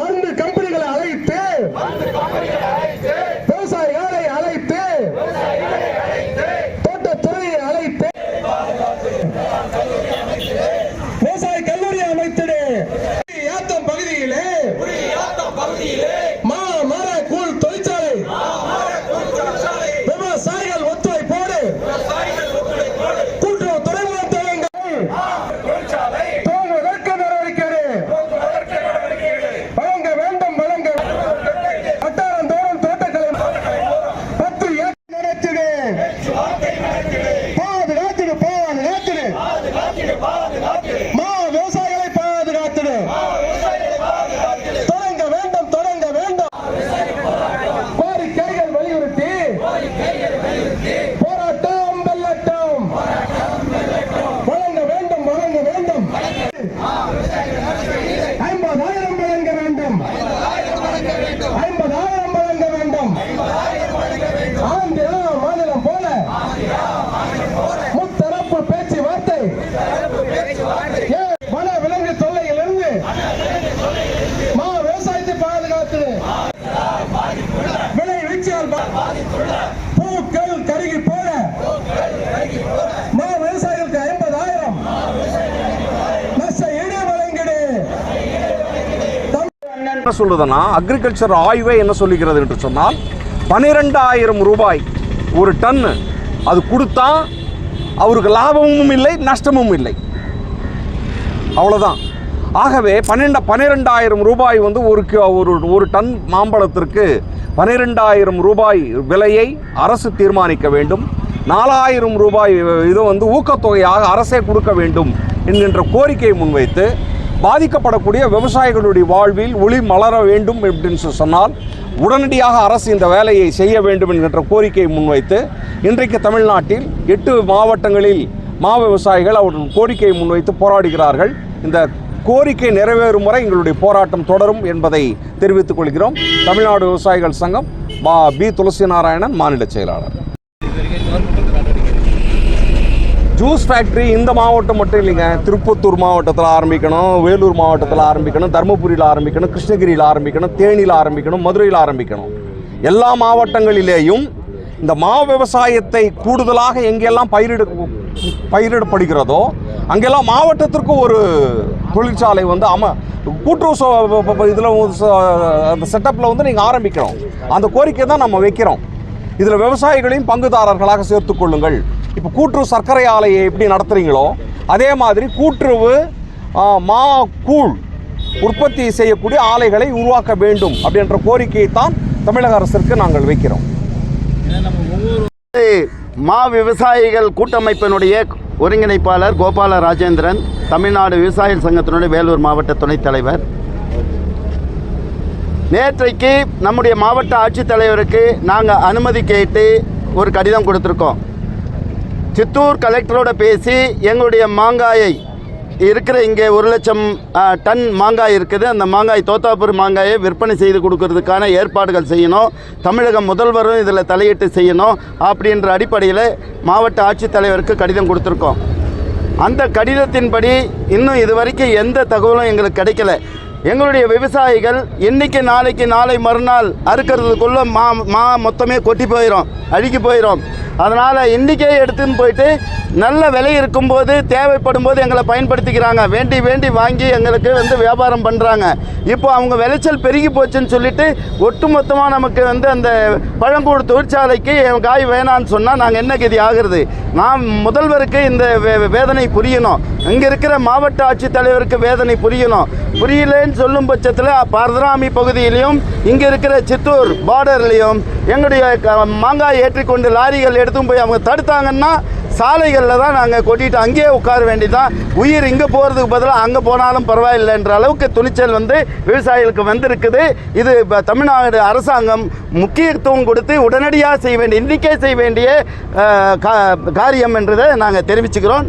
மருந்து கம்பெனிகளை அழைத்து பூக்கள் கருகி போன. மா விவசாயிகளுக்கு ஐம்பதாயிரம். நஷ்ட ஈடு வழங்கிடு. என்ன சொல்லுதுன்னா அக்ரிகல்ச்சர் ஆய்வே என்ன சொல்லுகிறது என்று சொன்னால் பன்னிரெண்டாயிரம் ரூபாய் ஒரு டன்னு அது கொடுத்தா அவருக்கு லாபமும் இல்லை நஷ்டமும் இல்லை. அவ்வளோதான் ஆகவே பன்னெண்டு பன்னிரெண்டாயிரம் ரூபாய் வந்து ஒரு ஒரு ஒரு டன் மாம்பழத்திற்கு பனிரெண்டாயிரம் ரூபாய் விலையை அரசு தீர்மானிக்க வேண்டும். நாலாயிரம் ரூபாய் இது வந்து ஊக்கத்தொகையாக அரசே கொடுக்க வேண்டும் என்கின்ற கோரிக்கையை முன்வைத்து பாதிக்கப்படக்கூடிய விவசாயிகளுடைய வாழ்வில் ஒளி மலர வேண்டும் அப்படின்னு சொன்னால் உடனடியாக அரசு இந்த வேலையை செய்ய வேண்டும் என்கின்ற கோரிக்கையை முன்வைத்து இன்றைக்கு தமிழ்நாட்டில் எட்டு மாவட்டங்களில் மா விவசாயிகள் அவர்கள் கோரிக்கையை முன்வைத்து போராடுகிறார்கள். இந்த கோரிக்கை நிறைவேறும் வரை எங்களுடைய போராட்டம் தொடரும் என்பதை தெரிவித்துக் கொள்கிறோம். தமிழ்நாடு விவசாயிகள் சங்கம் பா. பி. துளசி நாராயணன் மாநில செயலாளர். ஜூஸ் ஃபேக்ட்ரி இந்த மாவட்டம் மட்டும் இல்லைங்க. திருப்பத்தூர் மாவட்டத்தில் ஆரம்பிக்கணும் வேலூர் மாவட்டத்தில் ஆரம்பிக்கணும் தருமபுரியில் ஆரம்பிக்கணும் கிருஷ்ணகிரியில் ஆரம்பிக்கணும் தேனியில் ஆரம்பிக்கணும் மதுரையில் ஆரம்பிக்கணும். எல்லா மாவட்டங்களிலேயும் இந்த மா விவசாயத்தை கூடுதலாக எங்கெல்லாம் பயிரிட பயிரிடப்படுகிறதோ அங்கெல்லாம் மாவட்டத்திற்கு ஒரு தொழிற்சாலை வந்து அம கூட்டுறவு இதில் அந்த செட்டப்பில் வந்து நீங்கள் ஆரம்பிக்கிறோம். அந்த கோரிக்கை தான் நம்ம வைக்கிறோம். இதில் விவசாயிகளையும் பங்குதாரர்களாக சேர்த்துக்கொள்ளுங்கள் இப்போ கூட்டுறவு சர்க்கரை ஆலையை எப்படி நடத்துகிறீங்களோ அதே மாதிரி கூட்டுறவு மா கூழ் உற்பத்தி செய்யக்கூடிய ஆலைகளை உருவாக்க வேண்டும் அப்படின்ற கோரிக்கையை தான் தமிழக அரசிற்கு நாங்கள் வைக்கிறோம். மா விவசாயிகள் கூட்டமைப்பினுடைய ஒருங்கிணைப்பாளர் கோபால ராஜேந்திரன் தமிழ்நாடு விவசாயிகள் சங்கத்தினுடைய வேலூர் மாவட்ட துணைத் தலைவர். நேற்றைக்கு நம்முடைய மாவட்ட ஆட்சித்தலைவருக்கு நாங்கள் அனுமதி கேட்டு ஒரு கடிதம் கொடுத்துருக்கோம். சித்தூர் கலெக்டரோட பேசி எங்களுடைய மாங்காயை இருக்கிற இங்கே ஒரு லட்சம் டன் மாங்காய் இருக்குது. அந்த மாங்காய் தோத்தாப்பூர் மாங்காயை விற்பனை செய்து கொடுக்கறதுக்கான ஏற்பாடுகள் செய்யணும். தமிழக முதல்வரும் இதில் தலையிட்டு செய்யணும் அப்படின்ற அடிப்படையில் மாவட்ட ஆட்சித்தலைவருக்கு கடிதம் கொடுத்துருக்கோம். அந்த கடிதத்தின்படி இன்னும் இது வரைக்கும் எந்த தகவலும் எங்களுக்கு கிடைக்கல. எங்களுடைய விவசாயிகள் இன்னைக்கு நாளைக்கு நாளை மறுநாள் அறுக்கிறதுக்குள்ள மா மா மொத்தமே கொட்டி போயிடும் அழுகி போயிடும் அதனால் இன்றைக்கே எடுத்துன்னு போயிட்டு நல்ல விலை இருக்கும்போது தேவைப்படும் போது எங்களை பயன்படுத்திக்கிறாங்க. வேண்டி வேண்டி வாங்கி எங்களுக்கு வந்து வியாபாரம் பண்ணுறாங்க இப்போ அவங்க விளைச்சல் பெருகி போச்சுன்னு சொல்லிட்டு ஒட்டுமொத்தமாக நமக்கு வந்து அந்த பழங்கூடு தொழிற்சாலைக்கு என் காய் வேணான்னு சொன்னால் நாங்கள் என்ன கதி ஆகிறது? நான் முதல்வருக்கு இந்த வே- வேதனை புரியணும். இங்கே இருக்கிற மாவட்ட ஆட்சித்தலைவருக்கு வேதனை புரியணும். புரியலன்னு சொல்லும் பட்சத்தில் பரதராமி பகுதியிலையும் இங்கே இருக்கிற சித்தூர் பார்டர்லேயும் எங்களுடைய மாங்காய் ஏற்றிக்கொண்டு லாரிகள் எடுத்தும் போய் அவங்க தடுத்தாங்கன்னா சாலைகளில் தான் நாங்கள் கொட்டிட்டு அங்கேயே உட்கார வேண்டியதான் உயிர் இங்கே போகிறதுக்கு பதிலாக அங்கே போனாலும் பரவாயில்லைன்ற அளவுக்கு துணிச்சல் வந்து விவசாயிகளுக்கு வந்திருக்குது. இது இப்போ தமிழ்நாடு அரசாங்கம் முக்கியத்துவம் கொடுத்து உடனடியாக செய்ய வேண்டிய இன்றைக்கே செய்ய வேண்டிய கா- காரியம் என்றதை நாங்கள் தெரிவிச்சுக்கிறோம்.